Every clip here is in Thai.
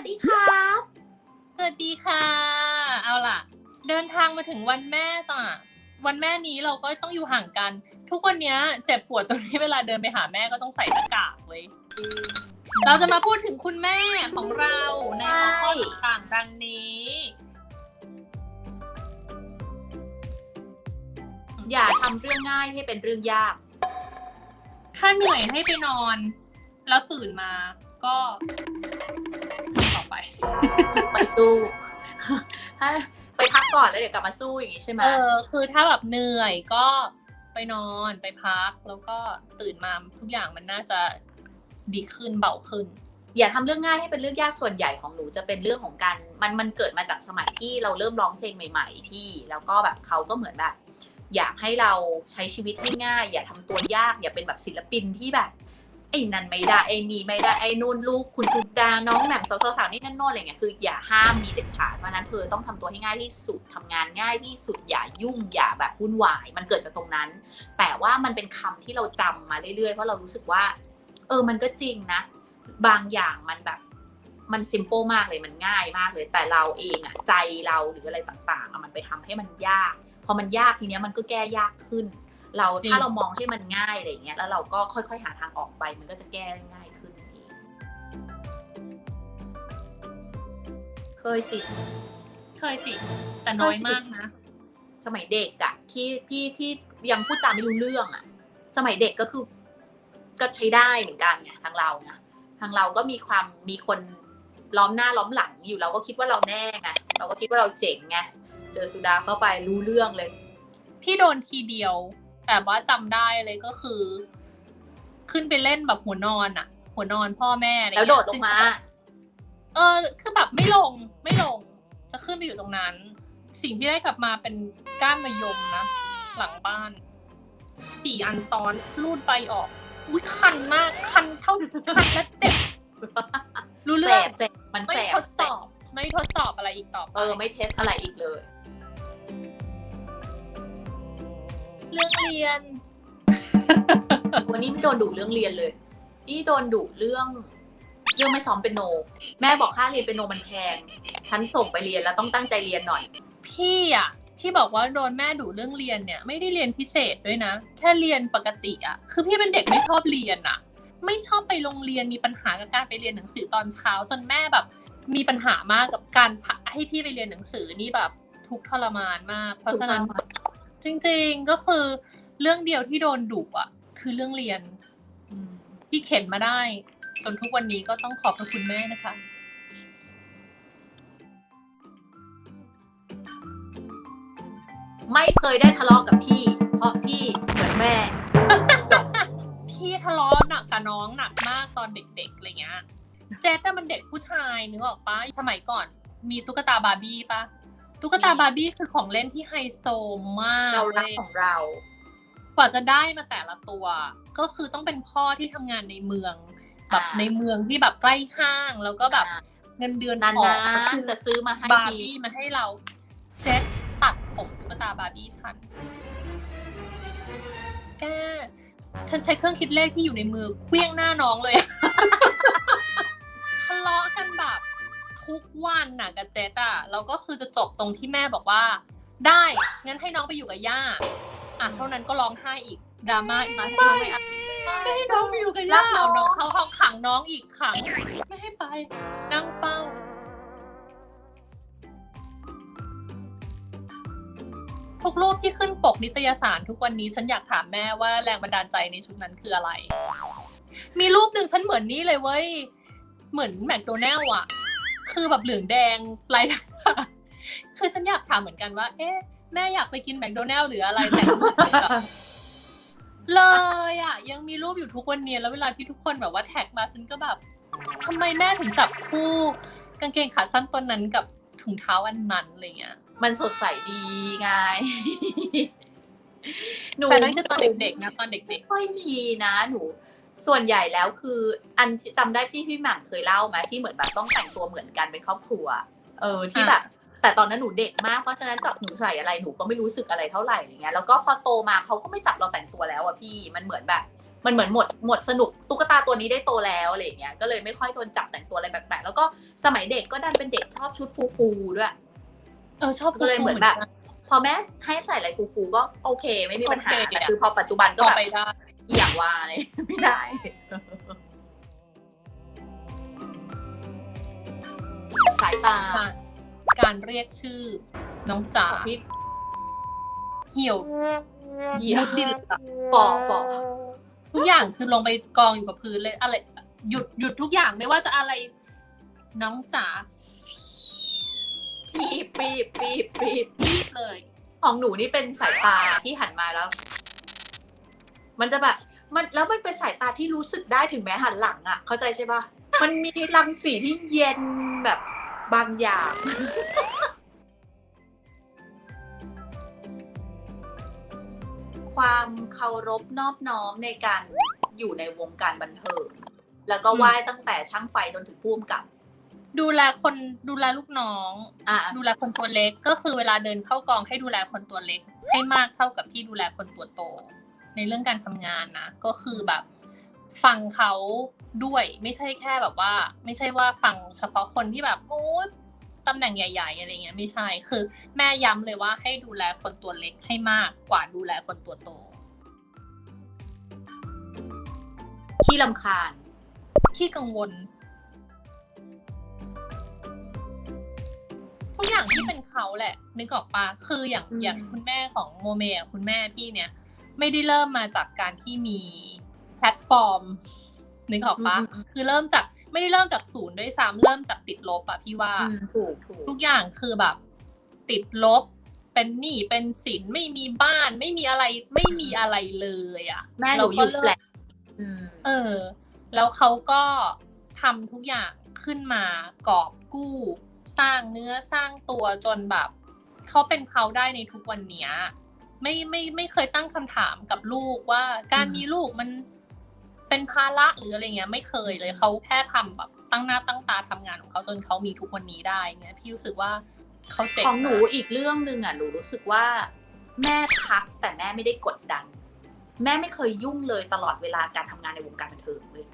วัสดีครับ สวัสดีค่ะ เอาล่ะ เดินทางมาถึงวันแม่จ้ะวันแม่นี้เราก็ต้องอยู่ห่างกัน ทุกวันนี้เจ็บปวดตรงที่เวลาเดินไปหาแม่ก็ต้องใส่หน้ากากเว้ยเราจะมาพูดถึงคุณแม่ของเราในหัวข้อต่างๆดังนี้ อย่าทำเรื่องง่ายให้เป็นเรื่องยาก ถ้าเหนื่อยให้ไปนอน แล้วตื่นมาก็ ไปไปสู้ถ้าไปพักก่อนแล้วเดี๋ยวกลับมาสู้อย่างนี้ใช่ไหมเออ คือถ้าแบบเหนื่อยก็ไปนอนไปพักแล้วก็ตื่นมาทุกอย่างมันน่าจะดีขึ้นเบาขึ้น อย่าทำเรื่องง่ายให้เป็นเรื่องยากส่วนใหญ่ของหนูจะเป็นเรื่องของการมันมันเกิดมาจากสมัยที่เราเริ่มร้องเพลงใหม่ ๆ พี่ แล้วก็แบบเขาก็เหมือนแบบอยากให้เราใช้ชีวิตง่ายๆอย่าทำตัวยาก อย่าเป็นแบบศิลปินที่แบบ ไอ้นั่นไม่ได้ไอ้นี่ไม่ได้ไอ้นู่นลูกคุณชุดดาน้องแหม่มสาวๆนี่นั่นโน่นอะไรเงี้ยคืออย่าห้ามมีเด็ดขาดเพราะนั้นเธอต้องทำตัวให้ง่ายที่สุดทำงานง่ายที่สุดอย่ายุ่งอย่าแบบวุ่นวาย มันเกิดจากตรงนั้น แต่ว่ามันเป็นคำที่เราจำมาเรื่อยๆเพราะเรารู้สึกว่า เออมันก็จริงนะ บางอย่างมันแบบมันซิมเปิลมากเลยมันง่ายมากเลย แต่เราเองอะใจเราหรืออะไรต่างๆอะมันไปทำให้มันยากพอมันยากทีเนี้ยมันก็แก้ยากขึ้น เราจริงถ้าเรามองให้มันง่ายอะไรอย่างเงี้ยแล้วเราก็ค่อยๆหาทางออกไป มันก็จะแก้ได้ง่ายขึ้นเองเคยสิ เคยสิ แต่น้อยมากนะ สมัยเด็กอะที่ที่ที่ยังพูดจาไม่รู้เรื่องอะสมัยเด็กก็คือ ก็ใช้ได้เหมือนกันไงทางเราไงทางเราก็มีความมีคนล้อมหน้าล้อมหลังอยู่เราก็คิดว่าเราแน่ไงเราก็คิดว่าเราเจ๋งไงเจอสุดาเข้าไปรู้เรื่องเลย พี่โดนทีเดียว แต่ว่าจำได้เลยก็คือ ขึ้นไปเล่นแบบหัวนอนอะหัวนอนพ่อแม่อะไรแล้วเงี้ยโดดลงมา เออ คือแบบไม่ลงไม่ลง จะขึ้นไปอยู่ตรงนั้น สิ่งที่ได้กลับมาเป็นก้านมะยมนะ หลังบ้านสี่อันซ้อนรูดไปออกอุ้ยคันมาก คันเท่าคันและเจ็บรู้แสเรื่องบแสบมันไม่แสบทดสอบ ไม่ทดสอบอะไรอีกต่อไปเออ ไม่เทสอะไรอีกเลย รื่องเรียน วันนี้ไม่โดนดุเรื่องเรียนเลย นี่โดนดุเรื่อง เรื่องไม่ซ้อมเป็นโน แม่บอกค่าเรียนเป็นโนมันแพง ฉันส่งไปเรียนแล้วต้องตั้งใจเรียนหน่อย พี่อะที่บอกว่าโดนแม่ดุเรื่องเรียนเนี่ย ไม่ได้เรียนพิเศษด้วยนะ แค่เรียนปกติอะคือพี่เป็นเด็กไม่ชอบเรียนอะไม่ชอบไปโรงเรียนมีปัญหากับการไปเรียนหนังสือตอนเช้า จนแม่แบบ มีปัญหามากกับการพาให้พี่ไปเรียนหนังสือนี่แบบทุกข์ทรมานมาก เพราะฉะนั้นทุกข์ทรมาน จริงๆก็คือเรื่องเดียวที่โดนดุอะคือเรื่องเรียนอืมที่เข็นมาได้ จนทุกวันนี้ก็ต้องขอบพระคุณแม่นะคะไม่เคยได้ทะเลาะกับพี่ เพราะพี่เหมือนแม่จบพี่ทะเลาะหนักกับน้องหนักมากตอนเด็กๆอะไรเงี้ยเจ๊แต่มันเด็กผู้ชายนึกออกปะสมัยก่อน มีตุ๊กตาบาร์บี้ปะ ตุ๊กตาบาร์บี้คือของเล่นที่ไฮโซมากเรารักว้ยของเรา กว่าจะได้มาแต่ละตัว ก็คือต้องเป็นพ่อที่ทำงานในเมือง แบบอ่าในเมืองที่แบบใกล้ห้างแล้วก็แบบอ่าเงินเดือนนาออกนาคือจะซื้อมาให้บาร์ทีบี้มาให้เราเจ๊ตัดผมตุ๊กตาบาร์บี้ฉันแกฉันใช้เครื่องคิดเลขที่อยู่ในมือเคลี้ยงหน้าน้องเลยทะเลาะกันแบบ ทุกวันน่ะกับเจ๊อะแล้วก็คือจะจบตรงที่แม่บอกว่า ได้งั้นให้น้องไปอยู่กับย่าอะเท่านั้นก็ร้องไห้อีกดราม่าอีกไม่ไม่ไม่ไม่ให้น้องไปอยู่กับรัย่ากน้เอาองน้องเขาห้องขังน้องอีกขัง ไม่ให้ไป นั่งเฝ้าทุกรูปที่ขึ้นปกนิตยสารทุกวันนี้ฉันอยากถามแม่ว่าแรงบันดาลใจในชุดนั้นคืออะไร มีรูปหนึ่งฉันเหมือนนี่เลยเว้ย เหมือนแมคโดนัลล์อะ คือแบบเหลืองแดงลายต่างๆคือฉันอยากถามเหมือนกันว่า เอ๊ะ แม่อยากไปกินแมคโดนัลล์หรืออะไรแต่เลยอะ ยังมีรูปอยู่ทุกวันนี้แล้วเวลาที่ทุกคนแบบว่าแท็กมาฉันก็แบบทำไมแม่ถึงจับคู่กางเกงขาสั้นตัวนั้นกับถุงเท้าอันนั้นอะไรเงี้ย มันสดใสดีไงหนูแต่นั่นคือตอนเด็กๆนะตอนเด็กๆไม่ค่อยมีนะหนู ส่วนใหญ่แล้วคืออันที่จำได้ที่พี่หม่ำเคยเล่าไหมที่เหมือนแบบต้องแต่งตัวเหมือนกันเป็นครอบครัว เออที่แบบ แต่ตอนนั้นหนูเด็กมากเพราะฉะนั้นจับหนูใส่อะไรหนูก็ไม่รู้สึกอะไรเท่าไหร่อย่างเงี้ยแล้วก็พอโตมาเขาก็ไม่จับเราแต่งตัวแล้วอะพี่มันเหมือนแบบ มันเหมือนหมดหมดสนุกตุ๊กตาตัวนี้ได้โตแล้วอะไรอย่างเงี้ยก็เลยไม่ค่อยโดนจับแต่งตัวอะไรแปลกๆแล้วก็สมัยเด็กก็ดันเป็นเด็กชอบชุดฟูๆด้วยเออชอบก็เลยเหมือนแบบพอแม่ให้ใส่อะไรฟูๆก็โอเค ไม่มีปัญหาแต่คือพอปัจจุบันก็ก็แบบไปได้อหย่างว่าเลย ไม่ได้ สายตาการการเรียกชื่อ น้องจ๋าพี่เหี่ยวเหยียมุบดดินอะฟอฟอทุกอย่างคือลงไปกองอยู่กับพื้นเลย อะไร หยุดหยุดทุกอย่างไม่ว่าจะอะไร น้องจ๋าปีบปีบปีบปีบรีบเลย ของหนูนี่เป็นสายตาที่หันมาแล้ว มันจะแบบ มันแล้วมันเป็นสายตาที่รู้สึกได้ถึงแม้หันหลังอะ่ะ เข้าใจใช่ปะมันมีรังสีที่เย็นแบบบางอย่าง ความเคารพนอบน้อมในการอยู่ในวงการบันเทิง แล้วก็ไหว้ตั้งแต่ช่างไฟจนถึงผู้กำกับ ดูแลคนดูแลลูกน้องอะดูแลคนตัวเล็กก็คือเวลาเดินเข้ากองให้ดูแลคนตัวเล็ก ให้มากเท่ากับที่ดูแลคนตัวโต ในเรื่องการทำงานนะ ก็คือแบบฟังเขาด้วยไม่ใช่แค่แบบว่า ไม่ใช่ว่าฟังเฉพาะคนที่แบบโอ้ตำแหน่งใหญ่ ๆ อะไรเงี้ยไม่ใช่คือ แม่ย้ำเลยว่าให้ดูแลคนตัวเล็กให้มากกว่าดูแลคนตัวโตขี้ลำคาญที่กังวล ทุกอย่างที่เป็นเขาแหละนึกออกปะคืออย่างอืมอย่างคุณแม่ของโมเมอะคุณแม่พี่เนี่ย ไม่ได้เริ่มมาจากการที่มีแพลตฟอร์มนึกออกปะคือเริ่มจากไม่ได้เริ่มจากศูนย์ด้วยซ้ำเริ่มจากติดลบอะพี่ว่าอืมถูกถูกทุกอย่างคือแบบ ติดลบ เป็นหนี้เป็นสินไม่มีบ้านไม่มีอะไรไม่มีอะไรเลยอะแม่หนูอยู่เราก็แฟลเริ่ตมอืมเออ แล้วเขาก็ทำทุกอย่างขึ้นมากอบกู้ สร้างเนื้อสร้างตัวจนแบบเขาเป็นเขาได้ในทุกวันเนี้ย ไม่ไม่ไม่เคยตั้งคำถามกับลูกว่า การอืมมีลูกมันเป็นภาระหรืออะไรเงี้ย ไม่เคยเลยเขาแค่ทำแบบตั้งหน้าตั้งตาทำงานของเขาจนเขามีทุกวันนี้ได้เงี้ยพี่รู้สึกว่าเขาเจ๋งของหนูมากอีกเรื่องหนึ่งอะหนูรู้สึกว่า แม่ทักแต่แม่ไม่ได้กดดัน แม่ไม่เคยยุ่งเลยตลอดเวลาการทำงานในวงการบันเทิงเลย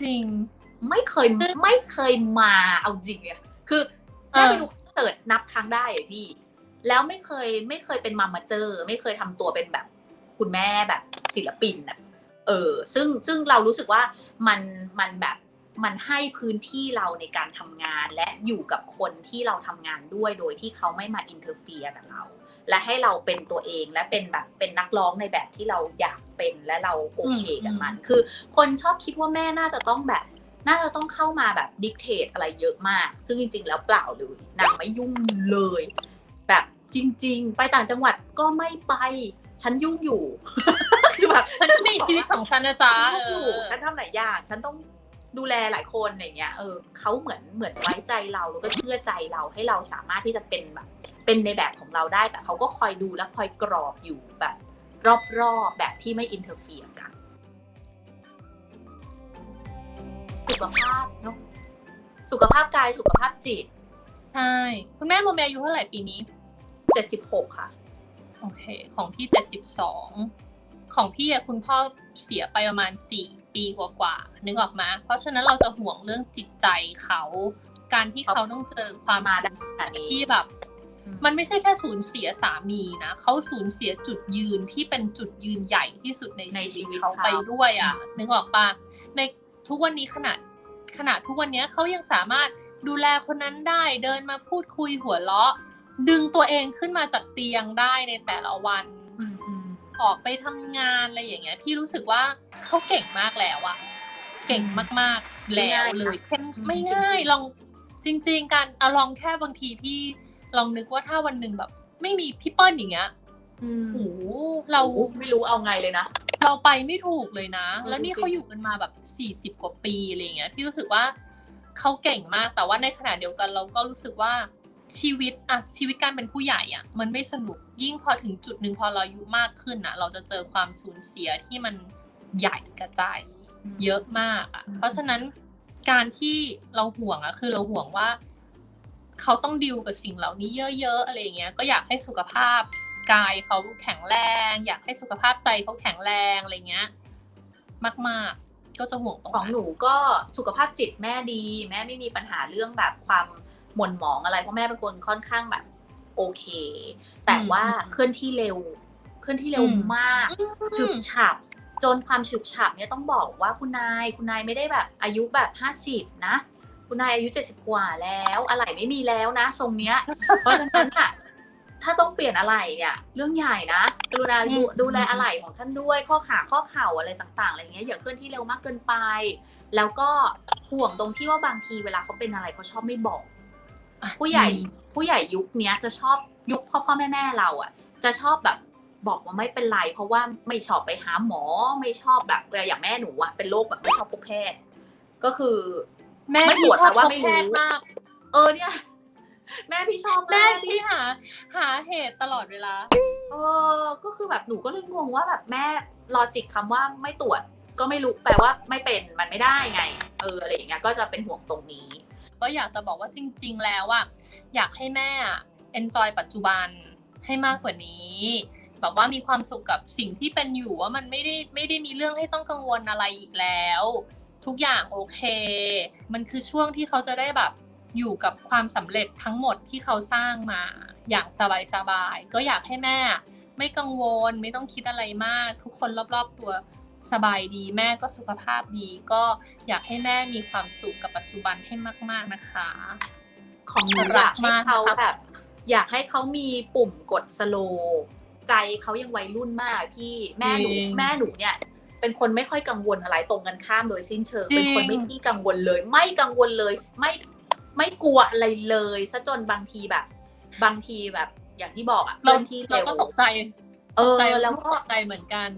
จริง ไม่เคยซึ่งไม่เคยมาเอาจริงอะคือแม่ไปดูคอนเสิร์ตนับครั้งได้อะพี่ แล้วไม่เคยไม่เคยเป็นมัมมาเจอร์ไม่เคยทำตัวเป็นแบบคุณแม่แบบศิลปินอะเออซึ่งซึ่งเรารู้สึกว่ามันมันแบบมันให้พื้นที่เราในการทำงานและอยู่กับคนที่เราทำงานด้วยโดยที่เขาไม่มาอินเทอร์เฟียกับเรา และให้เราเป็นตัวเองและเป็นแบบเป็นนักร้องในแบบที่เราอยากเป็นและเราโอเคกับมัน คือคนชอบคิดว่าแม่น่าจะต้องแบบ น่าจะต้องเข้ามาแบบดิกเทตอะไรเยอะมาก ซึ่งจริง ๆ แล้วเปล่าเลยนางไม่ยุ่งเลยแบบ จริง ๆ ไปต่างจังหวัดก็ไม่ไป ฉันยุ่งอยู่ คือแบบฉันก็มีชีวิตของฉันนะจ๊ะฉันยุ่งอยู่เออฉันทำหลายอย่างฉันต้องดูแลหลายคนอย่างเงี้ย เออเขาเหมือนเหมือนไว้ใจเราแล้วก็เชื่อใจเราให้เราสามารถที่จะเป็นแบบ เป็นในแบบของเราได้แต่เขาก็คอยดูและคอยกรอบอยู่แบบ รอบๆแบบที่ไม่อินเทอร์เฟียกันสุขภาพเนาะสุขภาพกายสุขภาพจิตใช่คุณแม่โมเมอายุเท่าไหร่ปีนี้ 76 ค่ะ โอเค ของพี่เจ็ดสิบสองของพี่อะคุณพ่อเสียไปประมาณสี่ปีกว่าๆนึกออกมาเพราะฉะนั้นเราจะห่วงเรื่องจิตใจเขา การที่เขาต้องเจอความมาสูญเสียขนาดนี้ที่แบบ มันไม่ใช่แค่สูญเสียสามีนะเขาสูญเสียจุดยืนที่เป็นจุดยืนใหญ่ที่สุดในในชีชีวิวิตตเขาเขาไปด้วยอะนึกออกปะในทุกวันนี้ขนาดขนาดทุกวันนี้เขายังสามารถดูแลคนนั้นได้เดินมาพูดคุยหัวเราะ ดึงตัวเองขึ้นมาจากเตียงได้ในแต่ละวันอืมอืมออกไปทำงานอะไรอย่างเงี้ย พี่รู้สึกว่าเขาเก่งมากแล้วอะเก่งมากๆแล้วเลยแค่ไม่ง่ายลองจริง ๆ การเอาลองแค่บางทีพี่ลองนึกว่าถ้าวันหนึ่งแบบ ไม่มีพี่เปิ้ลอย่างเงี้ยอืมโอ้โหเราไม่รู้เอาไงเลยนะเราไปไม่ถูกเลยนะเออแล้วนี่จริงเขาอยู่กันมาแบบสี่สิบกว่าปีอะไรอย่างเงี้ยพี่รู้สึกว่าเขาเก่งมากแต่ว่าในขณะเดียวกันเราก็รู้สึกว่า ชีวิตอะชีวิตการเป็นผู้ใหญ่อะมันไม่สนุกยิ่งพอถึงจุดหนึ่งพอเราอายุมากขึ้นอะเราจะเจอความสูญเสียที่มันใหญ่กระจาย เยอะมากอะอืมเพราะฉะนั้นการที่เราห่วงอะคือเราห่วงว่า เขาต้องดิวกับสิ่งเหล่านี้เยอะๆอะไรอย่างเงี้ย ก็อยากให้สุขภาพกายเขาแข็งแรง อยากให้สุขภาพใจเขาแข็งแรงอะไรเงี้ย มาก ๆ ก็จะห่วงตรงของนั้นหนูก็สุขภาพจิตแม่ดี แม่ไม่มีปัญหาเรื่องแบบความ หม่นหมองอะไร เพราะแม่เป็นคนค่อนข้างแบบ โอเค แต่ว่าเคลื่อนที่เร็ว เคลื่อนที่เร็วมากฉุบฉับ จนความฉุบฉับเนี่ยต้องบอกว่าคุณนายคุณนายไม่ได้แบบอายุแบบห้าสิบนะ คุณนายอายุเจ็ดสิบกว่าแล้ว อะไรไม่มีแล้วนะทรงเนี้ย เพราะฉะนั้นอะถ้าต้องเปลี่ยนอะไรเนี่ย เรื่องใหญ่นะกรุณาดูดูแลอะไรของท่านด้วยข้อขาข้อเข่าอะไรต่างๆอะไรเงี้ยอย่าเคลื่อนที่เร็วมากเกินไป แล้วก็ห่วงตรงที่ว่าบางทีเวลาเขาเป็นอะไรเขาชอบไม่บอกอะ ผู้ใหญ่จริงผู้ใหญ่ยุคเนี้ยจะชอบยุคพ่อพ่อแม่แม่เราอะ จะชอบแบบบอกว่าไม่เป็นไร เพราะว่าไม่ชอบไปหาหมอไม่ชอบแบบเวลาอย่างแม่หนูอะเป็นโรคแบบไม่ชอบพบแพทย์ ก็คือแม่ไม่พี่ตรวจชอบแปลว่าพบไม่แพรู้ทย์มากเออเนี่ย แม่พี่ชอบากแม่พี่หา หาเหตุตลอดเวลาเออก็คือแบบหนูก็เลยงงว่าแบบแม่ลอจิกคำว่าไม่ตรวจก็ไม่รู้แปลว่าไม่เป็นมันไม่ได้ไง เอออะไรอย่างเงี้ยก็จะเป็นห่วงตรงนี้ ก็อยากจะบอกว่าจริง ๆ แล้วอะอยากให้แม่อะ enjoy ปัจจุบันให้มากกว่านี้แบบว่ามีความสุขกับสิ่งที่เป็นอยู่ว่ามันไม่ได้ไม่ได้มีเรื่องให้ต้องกังวลอะไรอีกแล้ว ทุกอย่างโอเค มันคือช่วงที่เขาจะได้แบบอยู่กับความสำเร็จทั้งหมดที่เขาสร้างมาอย่างสบายๆก็อยากให้แม่ ไม่กังวลไม่ต้องคิดอะไรมาก ทุกคนรอบๆตัว สบายดีแม่ก็สุขภาพดี ก็อยากให้แม่มีความสุขกับปัจจุบันให้มาก ๆนะคะ ของหนูรัอยากกให้มากเขาครับแบบอยากให้เขามีปุ่มกดสโลว์ใจเขายังวัยรุ่นมากพี่แม่หนูแม่หนูเนี่ย เป็นคนไม่ค่อยกังวลอะไรตรงกันข้ามโดยสิ้นเชิงเป็นคนไม่ที่กังวลเลย ไม่กังวลเลยไม่ไม่กลัวอะไรเลยซะจนบางทีแบบ บางทีแบบ อย่างที่บอกอะเคเราลื่อนที่เราเร็วก็ตกใจ เออใจแล้วก็ตกใจเหมือนกัน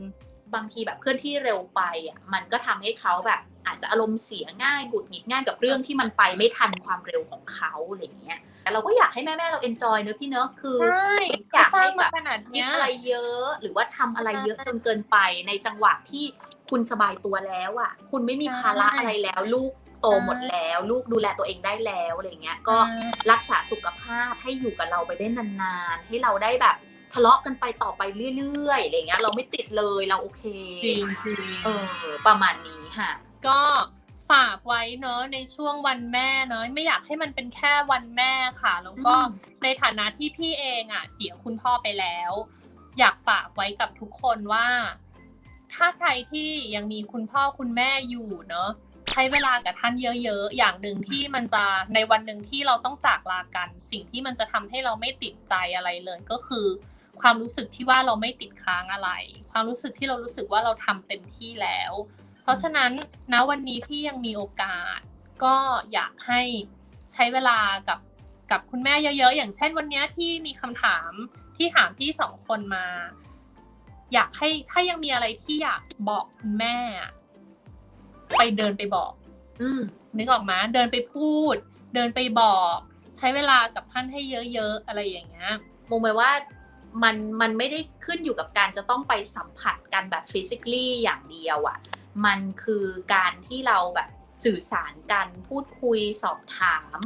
บางทีแบบเคลื่อนที่เร็วไปอะมันก็ทำให้เขาแบบ อาจจะอารมณ์เสียง่ายหงุดหงิดง่ายกับเรื่องที่มันไปไม่ทันความเร็วของเขาอะไรอย่างเงี้ยแต่เราก็อยากให้แม่แม่ๆเราเอนจอยเนอะพี่เนอะคือใช่อยากเขาสร้าให้งแบมาบขนาดคิเนี้ดยอะไรเยอะ หรือว่าทำอะไรเยอะจนเกินไปในจังหวะที่คุณสบายตัวแล้วอะ คุณไม่มีภาระอะไรแล้วลูกโตหมดแล้ว ลูกดูแลตัวเองได้แล้วอะไรเงี้ย ก็รักษาสุขภาพให้อยู่กับเราไปได้นานๆ ให้เราได้แบบ ทะเลาะกันไปต่อไปเรื่อยๆอะไรเงี้ยเราไม่ติดเลยเราโอเคจริงจริงเออ ประมาณนี้ค่ะ ก็ฝากไว้เนอะในช่วงวันแม่เนอะไม่อยากให้มันเป็นแค่วันแม่ค่ะ แล้วก็อืมในฐานะที่พี่เองอะ เสียคุณพ่อไปแล้ว อยากฝากไว้กับทุกคนว่า ถ้าใครที่ยังมีคุณพ่อคุณแม่อยู่เนอะใช้เวลากับท่านเยอะๆ อย่างหนึ่งที่มันจะในวันหนึ่งที่เราต้องจากลากัน สิ่งที่มันจะทำให้เราไม่ติดใจอะไรเลยก็คือ ความรู้สึกที่ว่าเราไม่ติดค้างอะไร ความรู้สึกที่เรารู้สึกว่าเราทำเต็มที่แล้ว เพราะฉะนั้นณวันนี้ที่ยังมีโอกาส ก็อยากให้ใช้เวลากับกับคุณแม่เยอะๆ อย่างเช่นวันเนี้ยที่มีคำถามที่ถามพี่สองคนมา อยากให้ถ้ายังมีอะไรที่อยากบอกคุณแม่อะไปเดินไปบอก อืมนึกออกมาเดินไปพูด เดินไปบอก ใช้เวลากับท่านให้เยอะๆ อะไรอย่างเงี้ยมองไปว่า มันมันไม่ได้ขึ้นอยู่กับการจะต้องไปสัมผัสกันแบบฟิสิก a ลี่อย่างเดียวอะ่ะ มันคือการที่เราแบบสื่อสารกันพูดคุยสอบถาม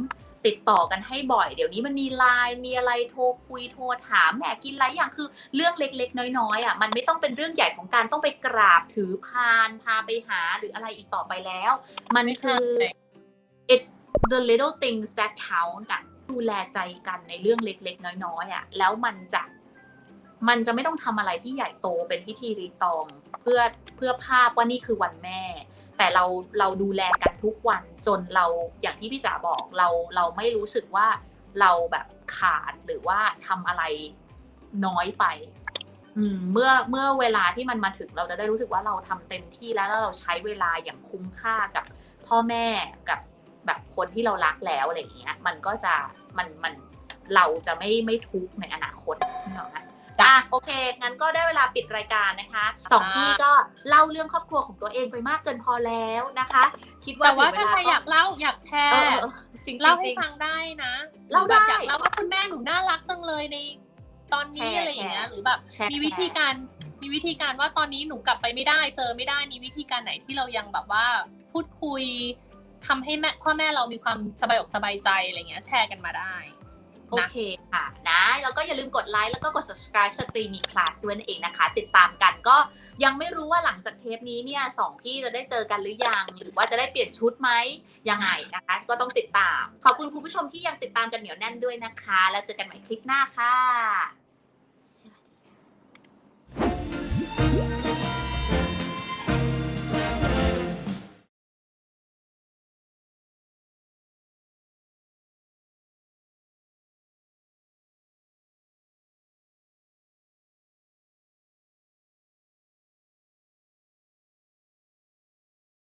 ติดต่อกันให้บ่อย เดี๋ยวนี้มันมีไลน์มีอะไรโทรคุยโทรถามแหมกินอะไรอย่างคือเรื่องเล็กๆ น้อยๆอะมันไม่ต้องเป็นเรื่องใหญ่ของการต้องไปกราบถือพานพาไปหาหรืออะไรอีกต่อไปแล้ว มันไม่ใช่คือ it's the little things that count อะดูแลใจกันในเรื่องเล็กๆ น้อยๆอะแล้วมันจะ มันจะไม่ต้องทำอะไรที่ใหญ่โตเป็นพิธีรีตอง เพื่อเพื่อภาพว่านี่คือวันแม่ แต่เราเราดูแลกันทุกวันจนเราอย่างที่พี่จ๋าบอกเราเราไม่รู้สึกว่าเราแบบขาดหรือว่าทำอะไรน้อยไปอืมเมื่อเมื่อเวลาที่มันมาถึงเราจะได้รู้สึกว่าเราทำเต็มที่แล้วแล้วเราใช้เวลาอย่างคุ้มค่ากับพ่อแม่กับแบบคนที่เรารักแล้วอะไรอย่างเงี้ย มันก็จะมันมันเราจะไม่ไม่ทุกข์ในอนาคตนึกออ กไหมอะโอเค งั้นก็ได้เวลาปิดรายการนะคะสองพี่ก็เล่าเรื่องครอบครัวของตัวเองไปมากเกินพอแล้วนะคะ คิดว่าแต่ว่าถึงถ้าใครอยากเล่าอยากแชเอร์อเออเออจริงๆเล่าให้จริงฟังได้นะเล่าหรือแบบได้อยากเล่าว่าคุณแม่หนูน่ารักจังเลยในตอนนี้แชร์อะไรอย่างเงี้ยแชร์หรือแบบแชร์มีวิธีการมีวิธีการว่าตอนนี้หนูกลับไปไม่ได้เจอไม่ได้มีวิธีการไหนที่เรายังแบบว่าพูดคุยทำให้แม่พ่อแม่เรามีความสบายอกสบายใจอะไรเงี้ยแชร์กันมาได้ โอเคค่ะนะแล้วก็อย่าลืมกดไลค์แล้วก็กด subscribe สตรีมีคลาสด้วยนั่นเองนะคะ ติดตามกันก็ยังไม่รู้ว่าหลังจากเทปนี้เนี่ยสองพี่จะได้เจอกันหรือยัง หรือว่าจะได้เปลี่ยนชุดไหมยังไงนะคะ ก็ต้องติดตาม ขอบคุณคุณผู้ชมที่ยังติดตามกันเหนียวแน่นด้วยนะคะ แล้วเจอกันใหม่คลิปหน้าค่ะสวัสดีค่ะ